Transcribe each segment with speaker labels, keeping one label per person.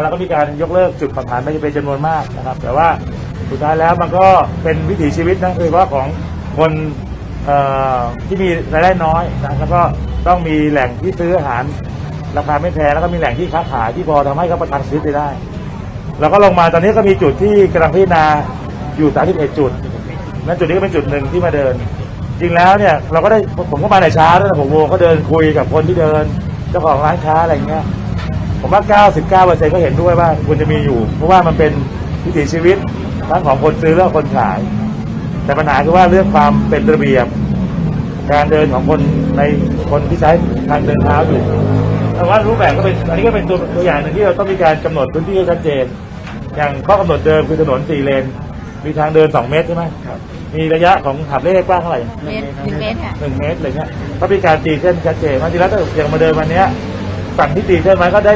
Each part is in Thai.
Speaker 1: แล้วก็มีการยกเลิกจุดผ่อนผันไปเป็นจำนวนมากนะครับ แต่ว่าสุดท้ายแล้วมันก็เป็นวิถีชีวิตนะโดยเฉพาะของคนที่มีรายได้น้อยนะแล้วก็ต้องมีแหล่งที่ซื้ออาหารราคาไม่แพงแล้วก็มีแหล่งที่ค้าขายที่พอทำให้เขาประทังชีวิตไปได้เราก็ลงมาตอนนี้ก็มีจุดที่กำลังพิจารณาอยู่31จุดนั่นจุดนี้ก็เป็นจุดหนึ่งที่มาเดิน จริงแล้วเนี่ยเราก็ได้ผมก็มาในเช้าตั้งแต่หกโมก็เดินคุยกับคนที่เดินเจ้าของร้านค้าอะไรอย่างเงี้ย ผมว่า 99%ก็เห็นด้วยว่าควรจะมีอยู่ เพราะว่ามันเป็นวิถีชีวิตทั้งของคนซื้อและคนขาย แต่ปัญหาคือว่าเรื่องความเป็นระเบียบ การเดินของคนในคนที่ใช้ทางเดินเท้าอยู่แต่ว่ารูปแบบก็เป็นอันนี้ก็เป็นตัวตัวอย่างหนึ่งที่เราต้องมีการกำหนดพื้นที่ให้ชัดเจน อย่างข้อกำหนดเดิมคือถนนสี่เลน มีทางเดิน 2 เมตรใช่ไหมมีระยะของหับเลขกว้างเท่าไหร่
Speaker 2: เมตรหนึ่งเมตรค่ะ
Speaker 1: หนึ่งเมตรอะไรเงี้ยก็มีการตีเส้นชัดเจนบางทีแล้วถ้าอย่างมาเดินวันเนี้ย ฝั่งที่ตีเส้นไว้ก็ได้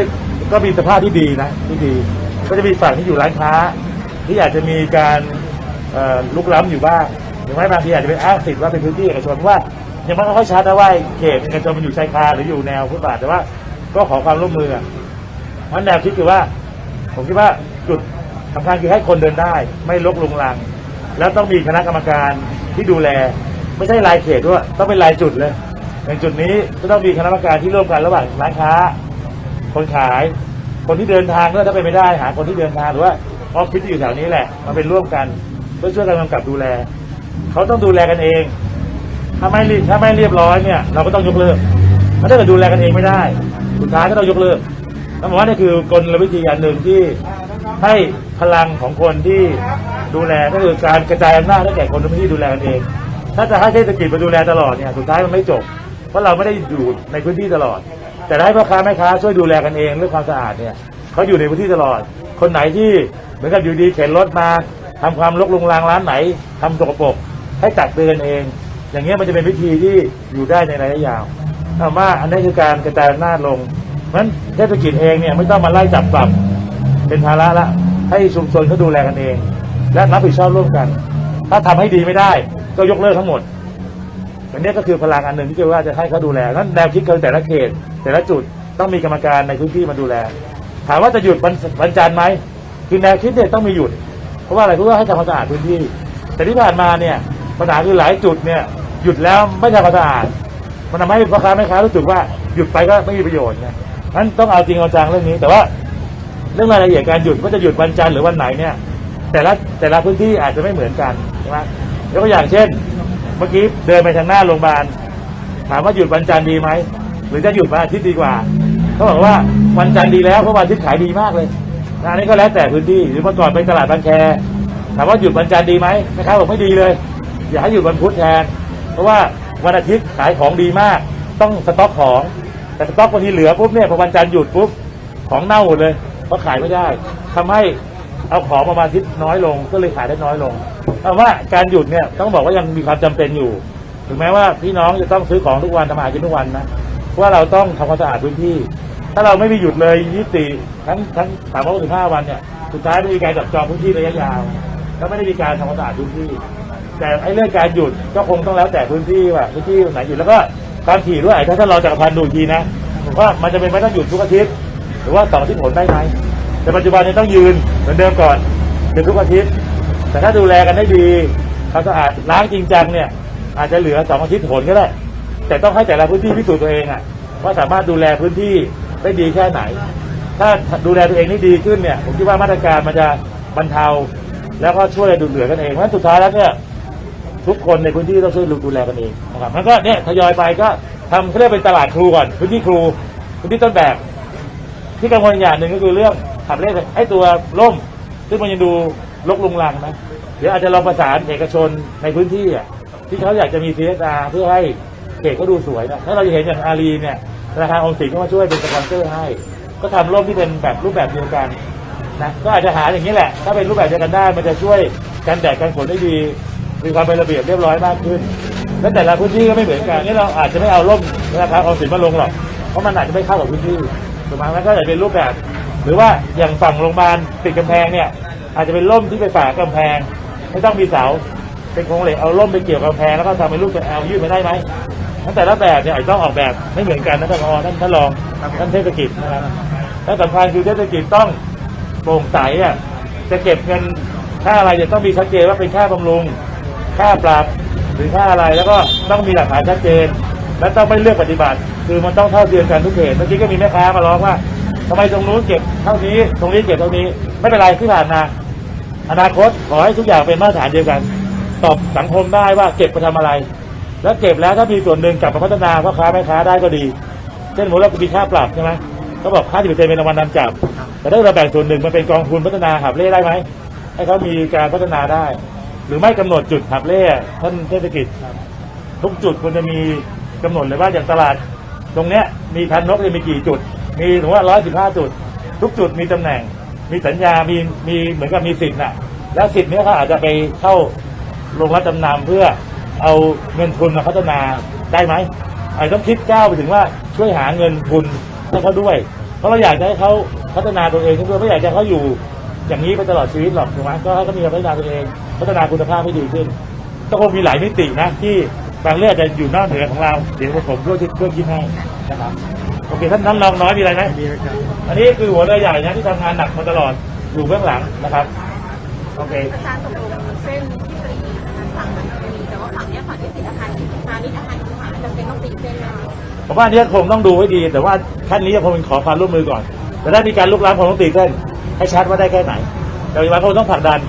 Speaker 1: ก็มีสภาพที่ดีนะที่ดี ก็จะมีฝั่งที่อยู่ร้านค้า ที่อาจจะมีการลุกล้ำอยู่บ้างหรือไม่บางทีอาจจะเป็นอ้างสิทธิ์ว่าเป็นพื้นที่เอกชนเพราะว่า ยังไม่ค่อยชัดนะว่าเขตเอกชนมันอยู่ชายคาหรืออยู่แนวฟุตบาทแต่ว่าก็ขอความร่วมมือเพราะแนวคิดคือว่า ผมคิดว่าจุดสำคัญคือให้คนเดินได้ ไม่ลกลุงลัง แล้วต้องมีคณะกรรมการที่ดูแล ไม่ใช่รายเขตด้วยต้องเป็นรายจุดเลย อย่างจุดนี้ก็ต้องมีคณะกรรมการที่ร่วมกันระหว่างร้านค้า คนขาย คนที่เดินทางก็ถ้าเป็นไม่ได้หาคนที่เดินทางหรือว่าออฟฟิศที่อยู่แถวนี้แหละมาเป็นร่วมกันเพื่อช่วยกันกำกับดูแล เขาต้องดูแลกันเอง ถ้าไม่ถ้าไม่เรียบร้อยเนี่ยเราก็ต้องยกเลิกถ้าเกิดดูแลกันเองไม่ได้ สุดท้ายก็ต้องยกเลิกแล้วผมว่านี่คือกลวิธีอันหนึ่งที่ให้พลังของคนที่ดูแลก็คือการกระจายอำนาจให้แก่คนที่ดูแลกันเอง ถ้าจะให้เทศกิจมาดูแลตลอดเนี่ยสุดท้ายมันไม่จบ เพราะเราไม่ได้อยู่ในพื้นที่ตลอด แต่ให้พ่อค้าแม่ค้าช่วยดูแลกันเองเรื่องความสะอาดเนี่ยเขาอยู่ในพื้นที่ตลอด คนไหนที่เหมือนกับอยู่ดีเข็นรถมาทำความรกรุงรังร้านไหนทำสกปรกให้ตักเตือนเอง อย่างเงี้ยมันจะเป็นวิธีที่อยู่ได้ในระยะยาวถามว่าอันนี้คือการกระจายอำนาจลงเพราะฉะนั้นเทศกิจเองเนี่ยไม่ต้องมาไล่จับปรับเป็นภาระละให้ชุมชนเขาดูแลกันเอง และรับผิดชอบร่วมกัน ถ้าทำให้ดีไม่ได้ ก็ยกเลิกทั้งหมด อันนี้ก็คือพลังอันหนึ่งที่จะว่าจะให้เขาดูแลนั้นแนวคิดคือแต่ละเขต แต่ละจุดต้องมีกรรมการในพื้นที่มาดูแล ถามว่าจะหยุดวันวันจันทร์ไหมคือแนวคิดเนี่ยต้องมีหยุด เพราะว่าอะไรเพราะว่าให้ทำความสะอาดพื้นที่ แต่ที่ผ่านมาเนี่ยปัญหาคือหลายจุดเนี่ยหยุดแล้วไม่ทำความสะอาดมันทำให้พ่อค้าแม่ค้ารู้สึกว่าหยุดไปก็ไม่มีประโยชน์ไงนั้นต้องเอาจริงเอาจังเรื่องนี้ แต่ว่าเรื่องรายละเอียดการหยุดว่าจะหยุดวันจันทร์หรือวันไหนเนี่ย แต่ละแต่ละพื้นที่อาจจะไม่เหมือนกันใช่ไหมยกตัวอย่างเช่น เมื่อกี้เดินไปทางหน้าโรงพยาบาลถามว่าหยุดวันจันทร์ดีไหมหรือจะหยุดวันอาทิตย์ดีกว่าเขาบอกว่าวันจันทร์ดีแล้วเพราะวันอาทิตย์ขายดีมากเลยอันนี้ก็แล้วแต่พื้นที่หรือเมื่อก่อนไปตลาดบางแคถามว่าหยุดวันจันทร์ดีไหมแม่ค้าบอกไม่ดีเลย อยากให้หยุดวันพุธแทน เพราะว่าวันอาทิตย์ขายของดีมาก ต้องสต็อกของแต่สต็อกบางทีเหลือปุ๊บเนี่ยพอวันจันทร์หยุดปุ๊บของเน่าหมดเลยเพราะขายไม่ได้ทำให้เอาของประมาณอาทิตย์น้อยลงก็เลยขายได้น้อยลง แต่ว่าการหยุดเนี่ยต้องบอกว่ายังมีความจำเป็นอยู่ ถึงแม้ว่าพี่น้องจะต้องซื้อของทุกวันทำอาหารกินทุกวันนะว่าเราต้องทำความสะอาดพื้นที่ ถ้าเราไม่มีหยุดเลย24ทั้งทั้งสามร้อยถึงห้าวันเนี่ยสุดท้ายไม่มีการจับจองพื้นที่ระยะยาวแล้วไม่ได้มีการทำความสะอาดพื้นที่ แต่ไอ้เรื่องการหยุดก็คงต้องแล้วแต่พื้นที่ว่าพื้นที่ไหนหยุดแล้วก็ความถี่ด้วยถ้าถ้าเราจักรพันธ์ดูอีกทีนะว่ามันจะเป็นไม่ต้องหยุดทุกอาทิตย์หรือว่าสองอาทิตย์ผลได้ไหมแต่ปัจจุบันนี่ยต้องยืนเหมือนเดิมก่อนหยุดทุกอาทิตย์ แต่ถ้าดูแลกันได้ดีความสะอาดล้างจริงจังเนี่ย อาจจะเหลือสองอาทิตย์ผลก็ได้ แต่ต้องให้แต่ละพื้นที่พิสูจน์ตัวเองอะว่าสามารถดูแลพื้นที่ได้ดีแค่ไหน ถ้าดูแลตัวเองได้ดีขึ้นเนี่ย ผมคิดว่ามาตรการมันจะบรรเทา แล้วก็ช่วยดูเหลือกันเองเพราะฉะนั้นสุดท้ายแล้วเนี่ยทุกคนในพื้นที่ต้องช่วยดูแลกันเองนะครับแล้วก็เนี่ยทยอยไปก็ทำเขาเรียกเป็นตลาดครูก่อน พื้นที่ครู พื้นที่ต้นแบบ ที่กังวลอย่างหนึ่งก็คือเรื่องขับเล่นไอ้ตัวร่มซึ่งมันยังดู ลกลุงลังนะเดี๋ยวอาจจะลองประสานเอกชนในพื้นที่อะที่เขาอยากจะมี CSR เพื่อให้เขตเขาดูสวยนะถ้าเราจะเห็นอย่างอารีเนี่ยธนาคารออมสินก็มาช่วยเป็นสปอนเซอร์ให้ ก็ทำร่มที่เป็นแบบรูปแบบเดียวกันนะก็อาจจะหาอย่างนี้แหละ ถ้าเป็นรูปแบบเดียวกันได้ มันจะช่วยกันแดดกันฝนได้ดี มีความเป็นระเบียบเรียบร้อยมากขึ้น และแต่ละพื้นที่ก็ไม่เหมือนกันนี่เราอาจจะไม่เอาร่มนะครับเอาสินมาลงหรอกเพราะมันอาจจะไม่เข้ากับพื้นที่ถูกไหมมันก็อาจจะเป็นรูปแบบ หรือว่าอย่างฝั่งโรงพยาบาลติดกำแพงเนี่ย อาจจะเป็นร่มที่ไปฝากกำแพง ไม่ต้องมีเสา เป็นโครงเหล็กเอาร่มไปเกี่ยวกับกำแพงแล้วก็ทำเป็นรูปตัวแอลยื่นไปได้ไหมทั้งแต่ละแบบเนี่ยอาจจะต้องออกแบบไม่เหมือนกันนะท่านรองท่านท่านรองท่านเทศกิจนะครับและสำคัญคือเทศกิจต้องโปร่งใสอะจะเก็บเงินค่าอะไรจะต้องมีชัดเจนว่าเป็นค่าบำรุง ค่าปรับหรือค่าอะไรแล้วก็ต้องมีหลักฐานชัดเจน และต้องไม่เลือกปฏิบัติ คือมันต้องเท่าเทียมกันทุกเขตเมื่อกี้ก็มีแม่ค้ามาร้องว่าทำไมตรงนู้นเก็บเท่านี้ ตรงนี้เก็บเท่านี้ ไม่เป็นไรที่ผ่านมา อนาคตขอให้ทุกอย่างเป็นมาตรฐานเดียวกัน ตอบสังคมได้ว่าเก็บไปทำอะไร แล้วเก็บแล้วถ้ามีส่วนหนึ่งกลับมาพัฒนาพ่อค้าแม่ค้าได้ก็ดีเช่นสมมติเรามีค่าปรับใช่ไหมเขาบอกค่าที่เป็นรางวัลนำจับ แต่ถ้าเราแบ่งส่วนหนึ่งมันเป็นกองทุนพัฒนาหับเล่ได้ไหมให้เขามีการพัฒนาได้ หรือไม่กำหนดจุดหับเล่ท่านเทศกิจทุกจุดควรจะมีกำหนดเลยว่าอย่างตลาด ตรงเนี้ยมีพันนกจะมีกี่จุด มีถึงว่าร้อยสิบห้าจุด ทุกจุดมีตำแหน่ง มีสัญญา มีมีเหมือนกับมีสิทธิ์น่ะ แล้วสิทธิ์เนี้ยเขาอาจจะไปเข้าโรงรับจำนำเพื่อเอาเงินทุนมาพัฒนาได้ไหมอาจจะต้องคิดก้าวไปถึงว่าช่วยหาเงินทุนให้เขาด้วย เพราะเราอยากจะให้เขาพัฒนาตัวเองด้วยไม่อยากจะให้เขาอยู่อย่างนี้ไปตลอดชีวิตหรอกถูกไหมก็ให้เขามีการพัฒนาตัวเอง พัฒนาคุณภาพให้ดีขึ้นก็คงมีหลายมิตินะที่บางเรื่องอาจจะอยู่นอกเหนือของเราเดี๋ยวผมช่วยช่วยคิดให้นะครับ เคท่านน้ำรองน้อยมีอะไรไหม
Speaker 2: มีครับ
Speaker 1: อันนี้คือหัวเรือใหญ่นะที่ทำงานหนักมาตลอดอยู่เบื้องหลังนะครับ โอเค
Speaker 3: อาจารย์ตกลงเส้นที่ตรีนะคะฝั่งมันจะมีแต่ว่าฝั่งเนี้ยฝั่งที่ติดอาคารพาณิชย์อาคารอีกฝั่งจำเป็นต้องตีเส้นนะคะ
Speaker 1: ผมว่าอันนี้คงต้องดูให้ดี แต่ว่าขั้นนี้คงเป็นขอความร่วมมือก่อน แต่ถ้ามีการลุกล้ำคงต้องตีเส้นให้ชัดว่าได้แค่ไหนแต่ปัจจุบันคงต้องผลักดัน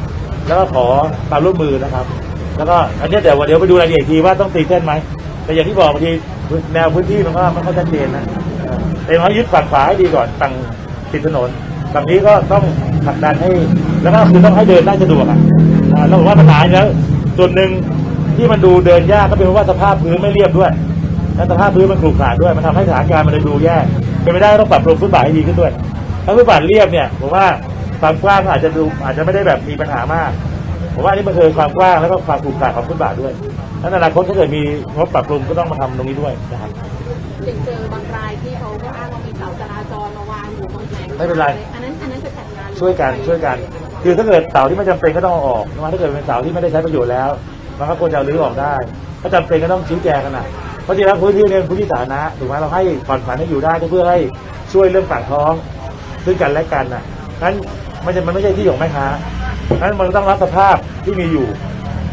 Speaker 1: แล้วก็ขอความร่วมมือนะครับ แล้วก็อันนี้เดี๋ยวเดี๋ยวไปดูรายละเอียดอีกทีว่าต้องตีเส้นไหมแต่อย่างที่บอกบางทีแนวพื้นที่มันก็ไม่ค่อยชัดเจนนะเออแต่เรายึดฝั่งขวาให้ดีก่อนฝั่งติดถนนฝั่งนี้ก็ต้องผลักดันให้ แล้วก็คือต้องให้เดินได้สะดวกอะอ่าแล้วผมว่าปัญหาแล้วส่วนหนึ่งที่มันดูเดินยากก็เป็นเพราะว่าสภาพพื้นไม่เรียบด้วยและสภาพพื้นมันขรุขระด้วย มันทำให้สถานการณ์มันเลยดูแย่เป็นไปได้ต้องปรับปรุงฟุตบาทให้ดีขึ้นด้วย ถ้าฟุตบาทเรียบเนี่ยผมว่าความกว้างอาจจะดูอาจจะไม่ได้แบบมีปัญหามากผมว่าอันนี้มันคือความกว้างแล้วก็ความขรุขระของฟุตบาทด้วยถ้าในอนาคตถ้าเกิดมีงบปรับปรุงก็ต้องมาทำตรงนี้ด้วยนะครับ
Speaker 3: เด็กเจอบางรายที่เขาก็อ้างว่ามีเสาจราจรมาวางอยู่บนแผง
Speaker 1: ไม่เป็นไร
Speaker 3: อันนั้นอันนั้นจะจัดการ
Speaker 1: ช่วยกันช่วยกัน คือถ้าเกิดเสาที่ไม่จำเป็นก็ต้องเอาออกนะถ้าเกิดเป็นเสาที่ไม่ได้ใช้ประโยชน์แล้ว มันก็ควรจะเอารื้อออกได้ถ้าจำเป็นก็ต้องชี้แจงกันนะเพราะจริงๆแล้วพื้นที่เนี่ยเป็นพื้นที่สาธารณะถูกไหมเราให้ผ่อนผันให้อยู่ได้ก็เพื่อให้ช่วยเรื่องปากท้องซึ่งกันและกันนะนั้นมันจะมันไม่ใช่ที่ของแม่ค้านั้นมันต้องรับสภาพที่มีอยู่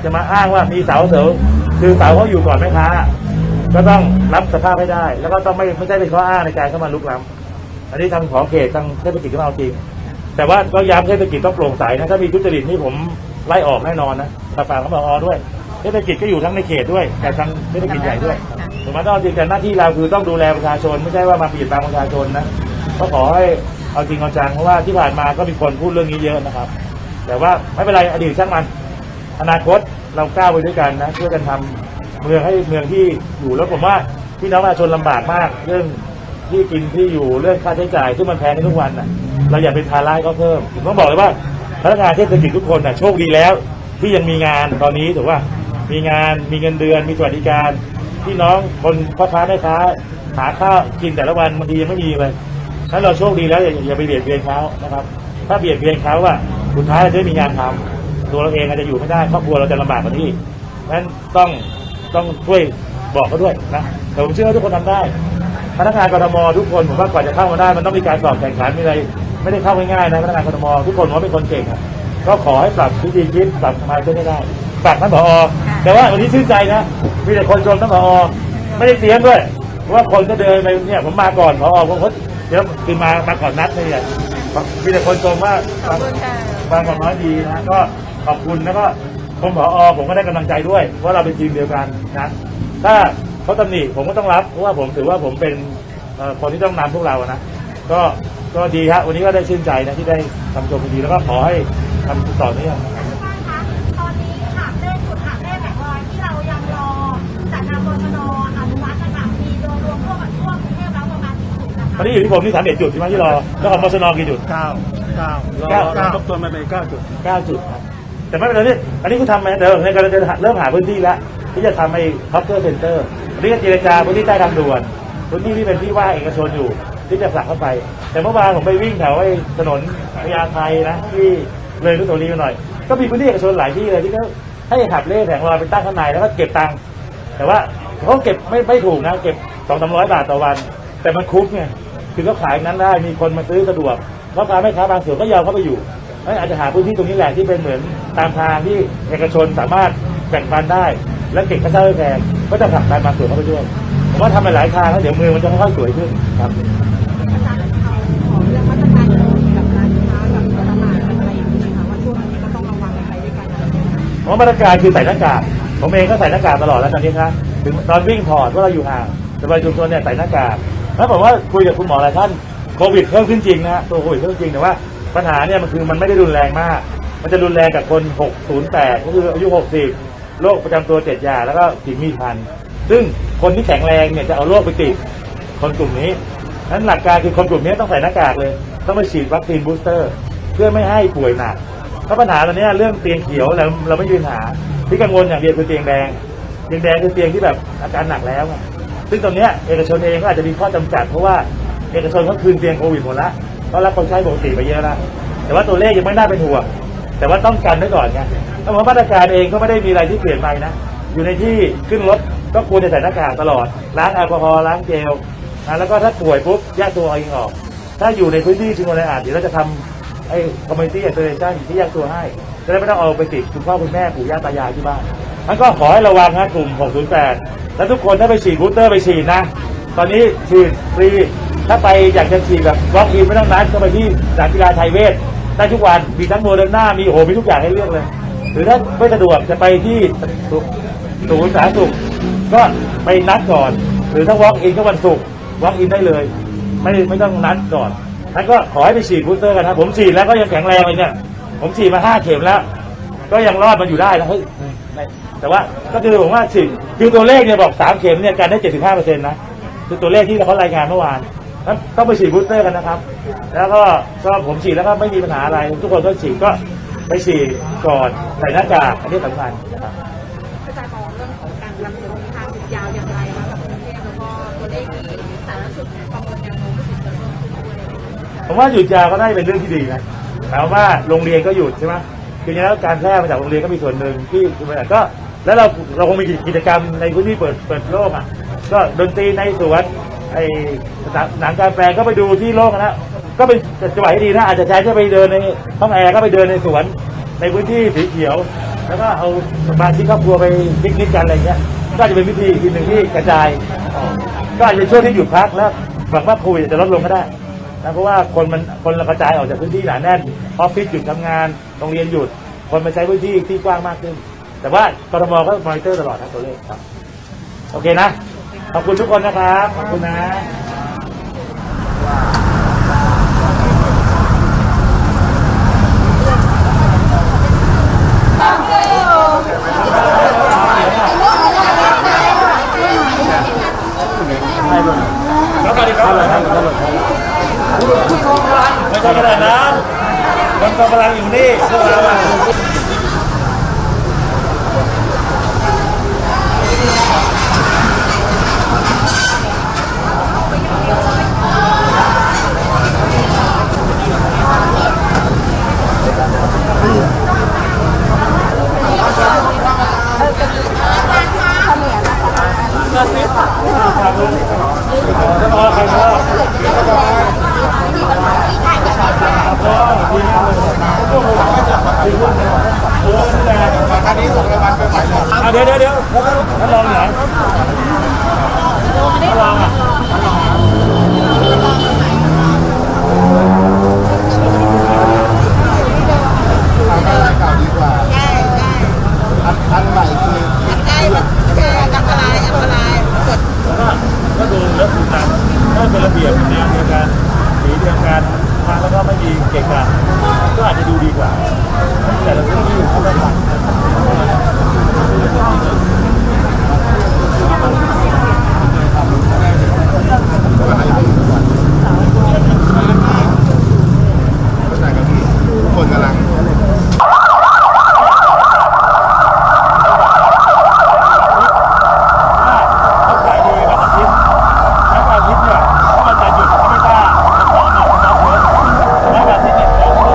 Speaker 1: จะมาอ้างว่ามีเสาเสาคือเสาเขาอยู่ก่อนแม่ค้า ก็ต้องรับสภาพให้ได้ แล้วก็ต้องไม่ไม่ใช่เป็นข้ออ้างในการเข้ามาลุกล้ำอันนี้ทางของเขตทางเทศกิจก็เอาจริง แต่ว่าก็ย้ำเทศกิจต้องโปร่งใสนะถ้ามีทุจริตนี่ผมไล่ออกแน่นอนนะตาฝากเขาบอกออด้วย เทศกิจก็อยู่ทั้งในเขตด้วย แต่ทางเทศกิจใหญ่ด้วยถูกไหมต้องจริงแต่หน้าที่เราคือต้องดูแลประชาชนไม่ใช่ว่ามาปิดบังประชาชนนะก็ขอให้เอาจริงเอาจังเพราะว่าที่ผ่านมาก็มีคนพูดเรื่องนี้เยอะนะครับ แต่ว่าไม่เป็นไรอดีตช่างมัน อนาคตเราก้าวไปด้วยกันนะช่วยกันทำ เมืองให้เมืองที่อยู่แล้วผมว่าพี่น้องประชาชนลำบากมาก เรื่องที่กินที่อยู่เรื่องค่าใช้จ่ายซึ่มันแพงในทุกวันน่ะ เราอย่าเป็นภาระให้เขาเพิ่มผมต้องบอกเลยว่าพนักงานเทศกิจทุกคนน่ะโชคดีแล้ว ที่ยังมีงานตอนนี้ถูกว่ามีงานมีเงินเดือนมีสวัสดิการพี่น้องคนพ่อค้าแม่ค้าหาข้าวกินแต่ละวันบางทียังไม่มีเลยถ้าเราโชคดีแล้วอย่าอย่าไปเบียดเบียนเขานะครับ ถ้าเบียดเบียนเขาว่าสุดท้ายเราจะไม่มีงานทำตัวเราเองอาจจะอยู่ไม่ได้ครอบครัวเราจะลำบากกว่านี้อีกนั้นต้อง ต้องช่วยบอกเขาด้วยนะแต่ผมเชื่อว่าทุกคนทำได้ พนักงานกรทมทุกคนผมว่ากว่าจะเข้ามาได้มันต้องมีการสอบแข่งขันมีอะไรไม่ได้เข้าง่ายๆนะพนักงานกรทมทุกคนผมว่าเป็นคนเก่งอะก็ขอให้ปรับวิธีคิดปรับสมาธิให้ได้ฝากท่านผอแต่ว่าวันนี้ชื่นใจนะมีแต่คนชมท่านผอไม่ได้เตรียมด้วยเพราะว่าคนก็เดินไปเนี่ยผมมาก่อนผอผมก็เดี๋ยวคือมามาก่อนนัดเลยเนี่ยมีแต่คนชมว่า
Speaker 3: ขอบคุณค่ะ
Speaker 1: บางกอกน้อยดีนะก็ขอบคุณแล้วก็ ผมผอผมก็ได้กำลังใจด้วยเพราะเราเป็นทีมเดียวกันนะถ้าเขาตำหนิผมก็ต้องรับเพราะว่าผมถือว่าผมเป็นเอ่อคนที่ต้องนำพวกเรานะก็ก็ดีครับวันนี้ก็ได้ชื่นใจนะที่ได้ทำตัวดีแล้วก็ขอให้ทำต่อเนื่อง
Speaker 4: ท่านคะตอนนี้หาบเล่จุดหาบเล่แผงลอยที่เรายังรอจากทางบชนอนุมัตินะคะมีรวมรวมๆทั่วทั่วกรุงเทพแล้วประมาณกี่จุดนะคะ
Speaker 1: วันนี้อยู่ที่ผมที่สามเอ็ดจุดใช่ไหมที่รอแล้วของมชนกี่จุด
Speaker 2: เก้าเก้า
Speaker 1: เก้า
Speaker 2: เราทบทวนไปเป็นเก้าจุด
Speaker 1: เก้าจุดครับ แต่ไม่เป็นไรนี่อันนี้คุณทำไหมเดี๋ยวในการจะเริ่มหาพื้นที่แล้วที่จะทำไอ้ท็อปเตอร์เซ็นเตอร์อันนี้ก็เจรจาพื้นที่ใต้ทางด่วนพื้นที่ที่เป็นที่ว่างเอกชนอยู่ที่จะผลักเข้าไป แต่เมื่อวานผมไปวิ่งแถวไอ้ถนนพญาไทนะที่เลยนุสาวรีย์มาหน่อย ก็มีพื้นที่เอกชนหลายที่เลยที่เขาให้หับเล่แผงลอยเป็นตั้งข้างในแล้วก็เก็บตังค์แต่ว่าเขาเก็บไม่ไม่ถูกนะเก็บสองสามร้อยบาทต่อวัน แต่มันคุ้มไงคือเขาขายนั้นได้มีคนมาซื้อสะดวกพ่อค้าแม่ค้าบางส่วนก็ยอมเข้าไปอยู่ เอ้ยอาจจะหาพื้นที่ตรงนี้แหละที่เป็นเหมือนตามทางที่เอกชนสามารถแบ่งปันได้ และเก็บค่าเช่าไม่แพงก็จะผลักดันบางส่วนเข้าไปด้วยผมว่าทำไปหลายทางแล้วเดี๋ยวเมืองมันจะค่อยๆสวยขึ้นครับ
Speaker 3: อาจารย์เขาขอเรื่องมาตรการโดนกับร้านค้ากับตลาดอะไรอย่างนี้นะคะว่าช่วงนี้ก็ต้องระวังอะไรด้วยกันอะไรอย่างเพ
Speaker 1: ราะมาตรการคือใส่หน้ากากผมเองก็ใส่หน้ากากตลอดแล้วตอนนี้ครับถึงตอนวิ่งถอดว่าเราอยู่ห่างแต่ไปชุมชนเนี่ยใส่หน้ากากแล้วผมว่าคุยกับคุณหมอหลายท่านโควิดเพิ่มขึ้นจริงนะฮะตัวโควิดเพิ่มจริงแต่ว่า ปัญหาเนี่ยมันคือมันไม่ได้รุนแรงมาก มันจะรุนแรงกับคน 608 ก็คืออายุ 60 โรคประจำตัวเจ็ดอย่างแล้วก็ถึงมีพันธ์ซึ่งคนที่แข็งแรงเนี่ยจะเอาโรคไปติดคนกลุ่มนี้นั้นหลักการคือคนกลุ่มนี้ต้องใส่หน้ากากเลย ต้องไปฉีดวัคซีนบูสเตอร์ เพื่อไม่ให้ป่วยหนักเพราปัญหาตอนนี้เรื่องเตียงเขียวเราเราไม่มีปัญหา ที่กังวลอย่างเดียวคือเตียงแดง เตียงแดงคือเตียงที่แบบอาการหนักแล้ว ซึ่งตอนนี้เอกชนเองก็อาจจะมีข้อจำกัดเพราะว่าเอกชนเขาคืนเตียงโควิดหมดละ ก็รับคนไข้ปกติไปเยอะแล้วแต่ว่าตัวเลขยังไม่น่าเป็นห่วงแต่ว่าต้องกันไว้ก่อนไงแล้วมามาตรการเองก็ไม่ได้มีอะไรที่เปลี่ยนไปนะ อยู่ในที่ขึ้นรถก็ควรจะใส่หน้ากากตลอดล้างแอลกอฮอล์ล้างเจลนะแล้วก็ถ้าป่วยปุ๊บแยกตัวเอาเองออก ถ้าอยู่ในพื้นที่ชุมชนอาจเดี๋ยวเราจะทำไอ้คอมมูนิตี้แอนเตอร์เนชั่นที่แยกตัวให้จะได้ไม่ต้องเอาไปติดคุณพ่อคุณแม่ปู่ย่าตายายที่บ้านมันก็ขอให้ระวังนะกลุ่ม 608 แล้วทุกคนถ้าไปฉีดบูสเตอร์ไปฉีดนะ ตอนนี้ฉีดฟรี ถ้าไปอยากจะฉีดแบบวอล์กอินไม่ต้องนัดก็ไปที่สนามกีฬาไทยเวทได้ทุกวันมีทั้งโมเดอร์นามีโอ้โหมีทุกอย่างให้เลือกเลย หรือถ้าไม่สะดวกจะไปที่ศูนย์สาธารณสุขก็ไปนัดก่อน หรือถ้าวอล์กอินก็วันศุกร์วอล์กอินได้เลย ไม่ไม่ต้องนัดก่อนท่านก็ขอให้ไปฉีดบูสเตอร์กันนะผมฉีดแล้วก็ยังแข็งแรงเลยเนี่ย ผมฉีดมาห้าเข็มแล้ว ก็ยังรอดมันอยู่ได้นะเฮ้ยไม่แต่ว่าก็คือผมว่าฉีดคือตัวเลขเนี่ยบอกสามเข็มเนี่ยการได้เจ็ดสิบห้าเปอร์เซ็นต์นะคือตัวเลขที่เขารายงานเมื่อวาน นั้นต้องไปฉีดบูสเตอร์กันนะครับ แล้วก็ก็ผมฉีดแล้วก็ไม่มีปัญหาอะไร ทุกคนก็ฉีดก็ไปฉีดก่อนใส่หน้ากากอันนี้สำคัญนะครับ
Speaker 3: อาจารย์มองเรื่องของการนำเสนอทางยาวอย่างไรคะกับกรุงเทพแล้วก็ตัวเลขที่สาธารณสุขประเมินแนวโน้มผู้ติดเชื้อเพิ่มขึ้นด้วย
Speaker 1: ผมว่าหยุดยาวก็ได้เป็นเรื่องที่ดีนะหมายความว่าโรงเรียนก็หยุดใช่ไหมคือจริงๆแล้วการแพร่มาจากโรงเรียนก็มีส่วนหนึ่งที่คือมันก็แล้วเราเราคงมีกิจกรรมในพื้นที่เปิดเปิดโลกอะก็ดนตรีในสวน ไอสถานหนังการแปลงก็ไปดูที่โลกนะก็เป็นจังหวะที่ดีนะอาจจะใช้ก็ไปเดินในห้องแอร์ก็ไปเดินในสวน ในพื้นที่สีเขียว แล้วก็เอาสมาชิกครอบครัวไปปิกนิกกันอะไรเงี้ยก็จะเป็นวิธีอีกหนึ่งที่กระจาย ก็อาจจะช่วยที่หยุดพักแล้วหวังว่าโควิดจะลดลงก็ได้นะเพราะว่าคนมันคนกระจายออกจากพื้นที่หนาแน่นออฟฟิศหยุดทำงานโรงเรียนหยุด คนมาใช้พื้นที่ที่กว้างมากขึ้น แต่ว่ากรทมก็มอนิเตอร์ตลอดนะตัวเลขครับ โอเคนะ ขอบคุณทุกคนนะครับ ขอบคุณนะ แล้วก็ดีครับไม่ใช่กระดาษน้ำคนกำลังอยู่นี่พวกเราอะจะรอใครรอเดี๋ยวเดี๋ยวเดี๋ยวท่านรองไหนท่านรองอะ ก็ดูแล้วถูกกันถ้าเป็นระเบียบแนวเดียวกันสีเดียวกันทางแล้วก็ไม่มีเกะกะก็อาจจะดูดีกว่า แต่เราต้องอยู่เข้าไปหลังเขาขายดีวันอาทิตย์แล้ววันอาทิตย์เนี่ยถ้ามันจะหยุดก็ไม่กล้าของเนี่ยมันรับเยอะแล้ววันอาทิตย์เนี่ยของ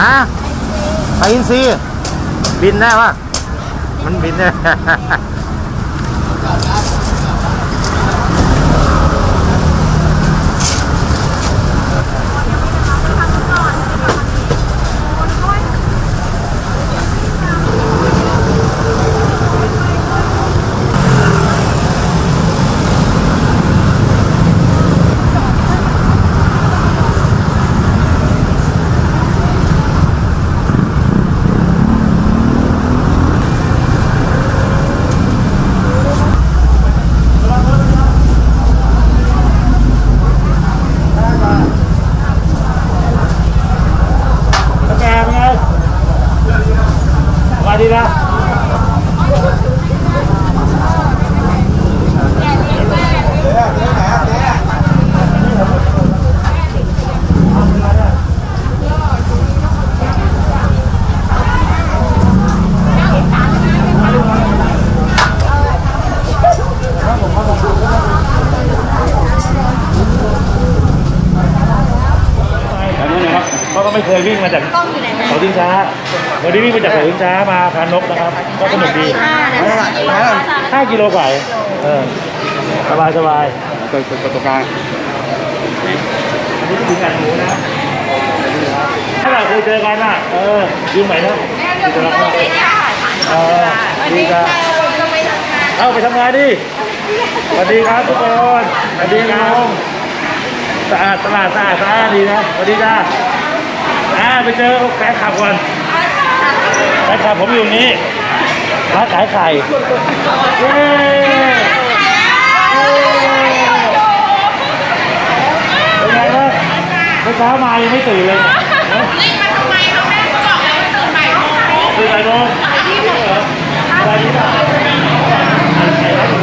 Speaker 5: ฮะไปอิน ซีบินได้ปะมันบินได้
Speaker 1: แกเป็นไงสวัสดีนะ เขาก็ไม่เค ยวิ่งมาจากเขาทิ้งช้าวันนี้วิ่งมาจากเขาทิ้งช้ามาพานนกนะครับ ก็สนุกดีห้ากิโลกว่าเองเออสบายสบาย
Speaker 2: ตัวตัวตัวกลาง
Speaker 1: อันนี้ก็ถึงกันหมูนะถ้าเราเคยเจอกันอะเออยืมไหนนะยืมไหนนะเออดีครับเอาไปทำงานดิสวัสดีครับทุกคนสวัสดีครับสะอาดตลาดสะอาดสะอาดดีนะสวัสดีจ้า อ่าไปเจอแฟนคลับก่อนแฟนคลับผมอยู่ตรงนี้ร้านขายไข่เย้เป็นไงบ้างเมื่อเช้ามายังไม่ตื่นเลยเนี่ย
Speaker 3: นี่มาทำไมคะแม่เขาบอกแล้วว่าตื่นบ่ายโมง
Speaker 1: ตื่นบ่ายโมงสวัสดีครับ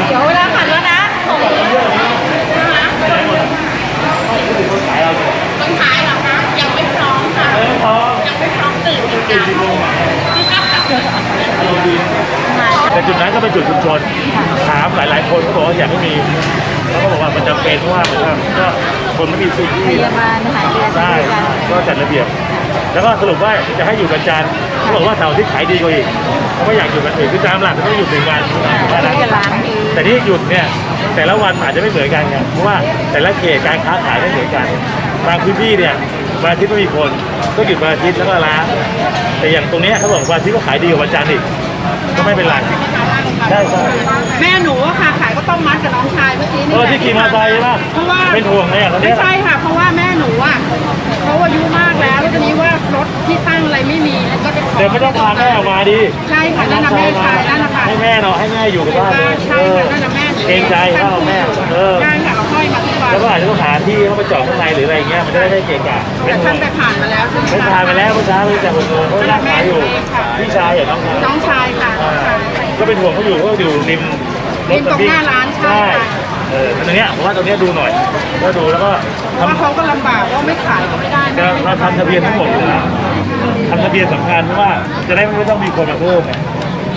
Speaker 3: เดี๋ยวเวลาผ่านแล้วนะส่ง
Speaker 1: ไปไหนหมดคนขายเรา
Speaker 3: คนขายเหรอคะยังไม่พร้อมค่ะ
Speaker 1: เออพอ
Speaker 3: ยังไม่พร้อมตื่นเหมือนกัน
Speaker 1: แต่จุดนั้นก็เป็นจุดชุมชนถามหลาย ๆ คนเขาบอกว่าอยากให้มีเขาก็บอกว่ามันจำเป็นเพราะว่ามันก็ก็คนไม่มีพื้นที่
Speaker 6: พยาบาลหาเรือ
Speaker 1: ใช่ก็จัดระเบียบ แล้วก็สรุปว่าจะให้อยู่กันจันทร์เขาบอกว่าเสาร์อาที่ขายดีกว่าอีกเขาไม่อยากอยู่กันอื่นคือตามหลักมันต้องหยุดหนึ่งวันแค่นั้นแต่ที่หยุดเนี่ยแต่ละวันอาจจะไม่เหมือนกันไงเพราะว่าแต่ละเขตการค้าขายไม่เหมือนกันบางพื้นที่เนี่ย วันอาทิตย์ไม่มีคน ก็หยุดวันอาทิตย์แล้วก็ล้างแต่อย่างตรงเนี้ยเขาบอกวันอาทิตย์ก็ขายดีกว่าวันจันทร์อีกก็ไม่เป็นไรใช่ใช่
Speaker 7: แม่หนูอะค่ะขายก็ต้องมัดกับน้องชายเมื่อกี้
Speaker 1: เอ
Speaker 7: นี่
Speaker 1: อที่ขี่มอเตอร์ไซค์ใช่ปะ
Speaker 7: เพราะว่า
Speaker 1: เป็นห่วงเลยอะตอน
Speaker 7: ไม่
Speaker 1: เนี้ย
Speaker 7: ใช่ค่ะ เพราะว่าแม่หนูอะเขาอายุมากแล้วแล้วทีนี้ว่ารถที่ตั้งอะไรไม่มีแล้วก็จะขอ
Speaker 1: เดี๋ยวไม่ต้องพาแม่ออกมาดิ
Speaker 7: ใช่ค่ะนั่นน่ะแม่ชายนั่นน่ะค่ะ
Speaker 1: ให้แม่เนาะให้แม่อยู่กับบ้านเลย
Speaker 7: ใช่ค่ะนั่นน่ะแม่
Speaker 1: เกรงใจพ่อแม่ เออ
Speaker 7: ใช่ค่ะเอาห้อยมาทุกวัน
Speaker 1: แล้วก็อาจจะต้องหาที่เขาไปจอดข้างในหรืออะไรเงี้ยมันจะได้ไม่เกะกะเป็
Speaker 7: แต่
Speaker 1: นห่
Speaker 7: ท่า
Speaker 1: วนง
Speaker 7: ไปผ่านมาแล้วใช่ไหม
Speaker 1: ไม่
Speaker 7: คะ
Speaker 1: พาไปแล้วเมื่อเช้าเลยแต่หกโมงเขานั่งขายอยู่พี่ชายอย่างน้องชาย
Speaker 7: น้องชายค่ะน้องชาย
Speaker 1: ก็เป็นห่วงเขาอยู่เขาอยู่ริม
Speaker 7: ริมตรงหน้าร้านใช่
Speaker 1: ใช่
Speaker 7: ค่ะ
Speaker 1: เออตรงเนี้ยผมว่าตรงเนี้ยดูหน่อยก็ดูแล้วก็
Speaker 7: เพราะว่า
Speaker 1: ทำ
Speaker 7: เขาก็ลำบากว่าไม่ขายก็ไม่ได้
Speaker 1: จะเราทำทะเบียนทั้งหมดอยู่แล้วทำทะเบียนสำคัญเพราะว่าจะได้ไม่ต้องมีคนมาเพิ่มไง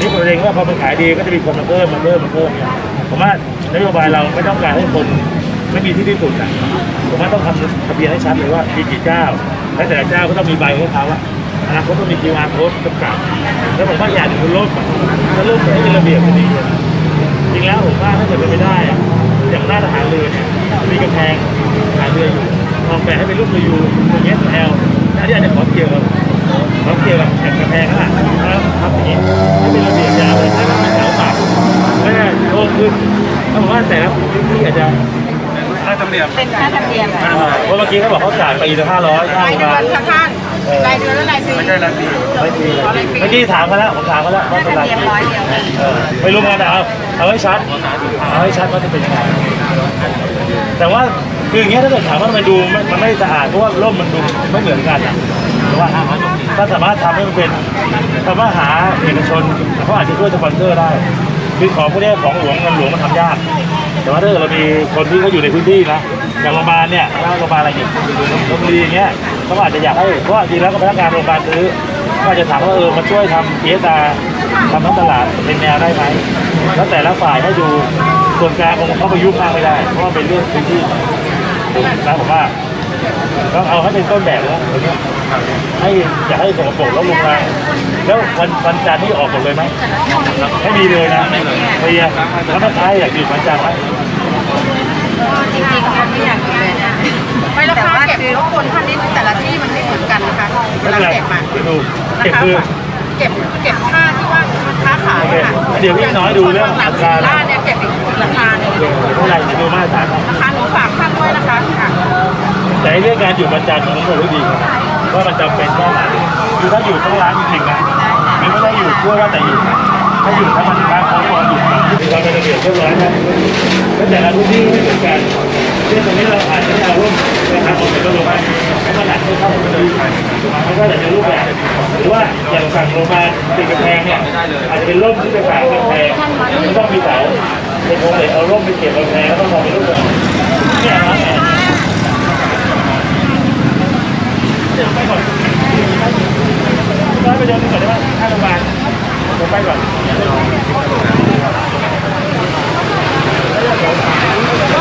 Speaker 1: นี่ผมเองว่าพอมันขายดีก็จะมีคนมาเพิ่มมาเพิ่มมาเพิ่มเนี่ยผมว่านโยบายเราไม่ต้องการให้คน ไม่มีที่ที่สุดอะผมว่าต้องทำทะเบียนให้ชัดเลยว่ามีกี่เจ้า และแต่ละเจ้าก็ต้องมีใบให้เขาว่าอนาคตต้องมี QR code กำกับ แล้วผมว่าอยากจะคุณโลกถ้าโลกให้เป็นระเบียบจะดีจริงแล้วผมว่าถ้าเกิดเป็นไปได้อะอย่างหน้าทหารเรือเนี่ยมีกำแพงทหารเรืออยู่ออกแบบให้เป็นรูปเรือยูตรงนี้แอลอันนี้อาจจะขอเกี่ยวกับขอเกี่ยวกับแผ่นกำแพงข้างหลังนะครับทำอย่างนี้ให้เป็นระเบียบยาวเลยให้มันเป็นแถวปากไม่ได้โล่งขึ้นแล้วผมว่าแต่ละพื้นที่อาจจะ
Speaker 2: ธรรมเนียม
Speaker 6: เป็นค่าธรรมเนียมอะ
Speaker 1: เพราะเมื่อกี้เขาบอกเขาจ่ายปีละห้าร้อยค่ารา
Speaker 7: ย
Speaker 1: โรงพ
Speaker 7: เดื
Speaker 1: ยา
Speaker 7: อบา
Speaker 1: นล
Speaker 7: ค่ะท่านรายเดือนและรายปี
Speaker 2: ไม่ใช่นาที
Speaker 1: ไม่ปีเลยเมื่อกี้ถามเขาแล้วผมถามเขาแล้วว่า
Speaker 6: ค่า
Speaker 1: เป็นไร
Speaker 6: ธรรมเนียมร้อยเดียว
Speaker 1: เออไม่รู้กันแต่เอาเอาให้ชัดเอาให้ชัดว่าจะเป็นยังไงแต่ว่าคืออย่างเงี้ยถ้าเกิดถามว่ามันดูมันมันไม่สะอาดเพราะว่าร่มมันดูไม่เหมือนกันอะแต่ว่าถ้าสามารถทำให้มันเป็นคำว่าหาเอกชนเขาอาจจะช่วยสปอนเซอร์ได้คือของพวกเนี้ยของหลวงเงินหลวงมันทำยาก แต่ว่าถ้าเกิดเรามีคนที่เขาอยู่ในพื้นที่นะอย่างโรงพยาบาลเนี่ยโรงพยาบาลอะไรอย่างโรงพยาบาลอย่างเงี้ยเขาอาจจะอยากให้เพราะจริงแล้วก็พนักงานโรงพยาบาลซื้อก็อาจจะถามว่าเออมาช่วยทำเอสาทำทั้งตลาดเป็นแนวได้ไหมแล้วแต่ละฝ่ายให้ดูส่วนกลางคงเข้าไปยุ่งมากไม่ได้ เพราะว่าเป็นเรื่องพื้นที่แล้วผมว่า ต้องเอาให้เป็นต้นแบบแล้วตัวเนี้ยให้อย่าให้สกปรกแล้วลงมาแล้ววันวันจันทร์นี่ออกหมดเลยไหมไม่มีเลยนะเคลียร์แล้วแม่ค้าอยากหยุดวันจันทร์ไหม
Speaker 6: จริงๆก็ไม่อยากกินเลยนะ
Speaker 7: ไม่แล้วค่าเก็บรบกวนท่านนิดแต่ละที่มันไม่เหมือนกันนะคะเว
Speaker 1: ไม่
Speaker 7: ลา
Speaker 1: เป็นไร
Speaker 7: เก็บมา
Speaker 1: เดี๋ยวดู
Speaker 7: นะ
Speaker 1: เก็บ
Speaker 7: คะ
Speaker 1: คือ
Speaker 7: เก็บเก็บค่าที่ว่าค้าขาย
Speaker 1: โอเค
Speaker 7: ค่ะ
Speaker 1: เดี๋ยวพี่น้อยดูเรื่อง
Speaker 7: หลั
Speaker 1: รางคา
Speaker 7: ร้านเนี่ยเก็บอีกราคาหนึ่ง
Speaker 1: เท่าไหร่เดี๋ยวดูมาตรฐาน
Speaker 7: ราคาหนูฝากท่านด้วยนะคะ ค่ะ
Speaker 1: แต่เรื่องการหยุดวันจันทร์มันก็รู้ดีครับว่ามันจำเป็นแค่ไหนคือถ้าอยู่ทั้งร้านจริงๆนะไม่ได้อยู่เพื่อว่าแต่อยู่ถ้าอยู่ถ้ามันบางคนก็อยู่มีความเป็นระเบียบเรียบร้อยนะแล้วแต่ละพื้นที่ไม่เหมือนกันเช่นตรงนี้เราอาจจะไม่เอาร่มนะครับผมก็ลงมาเพราะมันอาจจะเข้าไปเลยมันก็แต่จะรูปแบบหรือว่าอย่างสั่งลงมาติดกระแพงเนี่ยอาจจะเป็นร่มที่ไปฝากกระแพงไม่ต้องมีเสาเป็นคงเลเอาร่มไปเก็บกระแพงแล้วก็มองเป็นรูปแบบเนี่ยนะ เดี๋ยวไปก่อนไปเดินก่อนได้ไหมข้างโรงพยาบาลผมไปก่อน